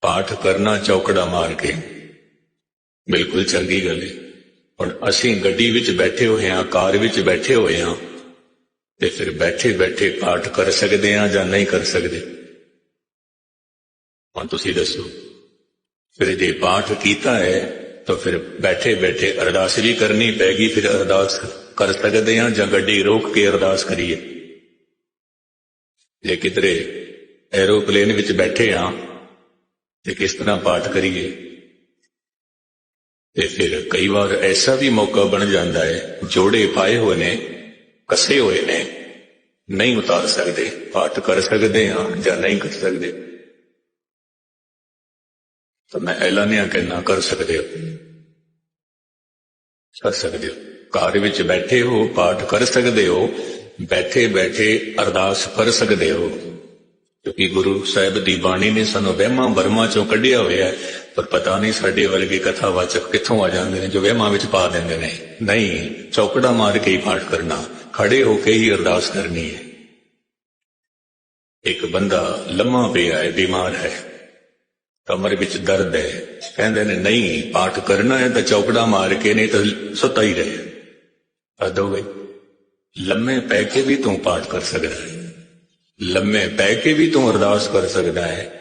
ਪਾਠ ਕਰਨਾ ਚੌਕੜਾ ਮਾਰ ਕੇ। ਬਿਲਕੁਲ ਚੰਗੀ ਗੱਲ ਹੈ ਹੁਣ ਅਸੀਂ ਗੱਡੀ ਵਿੱਚ ਬੈਠੇ ਹੋਏ ਹਾਂ, ਕਾਰ ਵਿੱਚ ਬੈਠੇ ਹੋਏ ਹਾਂ, ਤੇ ਫਿਰ ਬੈਠੇ ਬੈਠੇ ਪਾਠ ਕਰ ਸਕਦੇ ਹਾਂ ਜਾਂ ਨਹੀਂ ਕਰ ਸਕਦੇ? ਹੁਣ ਤੁਸੀਂ ਦੱਸੋ। ਫਿਰ ਜੇ ਪਾਠ ਕੀਤਾ ਹੈ, ਤਾਂ ਫਿਰ ਬੈਠੇ ਬੈਠੇ ਅਰਦਾਸ ਵੀ ਕਰਨੀ ਪੈਗੀ, ਫਿਰ ਅਰਦਾਸ ਕਰ ਸਕਦੇ ਹਾਂ ਜਾਂ ਗੱਡੀ ਰੋਕ ਕੇ ਅਰਦਾਸ ਕਰੀਏ? ਜੇ ਕਿਧਰੇ ਐਰੋਪਲੇਨ ਵਿੱਚ ਬੈਠੇ ਹਾਂ ਤੇ ਕਿਸ ਤਰ੍ਹਾਂ ਪਾਠ ਕਰੀਏ? ਤੇ ਫਿਰ ਕਈ ਵਾਰ ਐਸਾ ਵੀ ਮੌਕਾ ਬਣ ਜਾਂਦਾ ਹੈ, ਜੋੜੇ ਪਾਏ ਹੋਏ ਨੇ, ਕੱਸੇ ਹੋਏ ਨੇ, ਨਹੀਂ ਉਤਾਰ ਸਕਦੇ, ਪਾਠ ਕਰ ਸਕਦੇ ਹਾਂ ਜਾਂ ਨਹੀਂ ਕਰ ਸਕਦੇ। ਤਾਂ ਮੈਂ ਐਲਾਨਿਆ ਕਹਿਣਾ ਕਰ ਸਕਦੇ ਹੋ। ਕਰ ਸਕਦੇ ਹੋ। ਘਰ ਵਿੱਚ ਬੈਠੇ ਹੋ, ਪਾਠ ਕਰ ਸਕਦੇ ਹੋ ਬੈਠੇ ਬੈਠੇ ਅਰਦਾਸ ਕਰ ਸਕਦੇ ਹੋ। ਕਿਉਂਕਿ ਗੁਰੂ ਸਾਹਿਬ ਦੀ ਬਾਣੀ ਨੇ ਸਾਨੂੰ ਵਹਿਮਾਂ ਵਰਮਾਂ ਚੋਂ ਕੱਢਿਆ ਹੋਇਆ ਹੈ, ਪਰ ਪਤਾ ਨਹੀਂ ਸਾਡੇ ਵਰਗੇ ਕਥਾਵਾਚਕ ਕਿੱਥੋਂ ਆ ਜਾਂਦੇ ਨੇ ਜੋ ਵਹਿਮਾਂ ਵਿੱਚ ਪਾ ਦਿੰਦੇ ਨੇ। ਨਹੀਂ, ਚੌਕੜਾ ਮਾਰ ਕੇ ਹੀ ਪਾਠ ਕਰਨਾ, ਖੜੇ ਹੋ ਕੇ ਹੀ ਅਰਦਾਸ ਕਰਨੀ ਹੈ। ਇੱਕ ਬੰਦਾ ਲੰਮਾ ਪਿਆ ਹੈ, ਬਿਮਾਰ ਹੈ। ਕਮਰ ਵਿੱਚ ਦਰਦ ਹੈ। ਕਹਿੰਦੇ ਨੇ, ਨਹੀਂ, ਪਾਠ ਕਰਨਾ ਹੈ ਤਾਂ ਚੌਕੜਾ ਮਾਰ ਕੇ ਨਹੀਂ ਤਾਂ ਸੁੱਤਾ ਹੀ ਰਹੇ। ਅਦੋਗੇ ਲੰਮੇ ਪੈ ਕੇ ਵੀ ਤੂੰ ਪਾਠ ਕਰ ਸਕਦਾ ਹੈ। ਲੰਮੇ ਪੈ ਕੇ ਵੀ ਤੂੰ ਅਰਦਾਸ ਕਰ ਸਕਦਾ ਹੈ।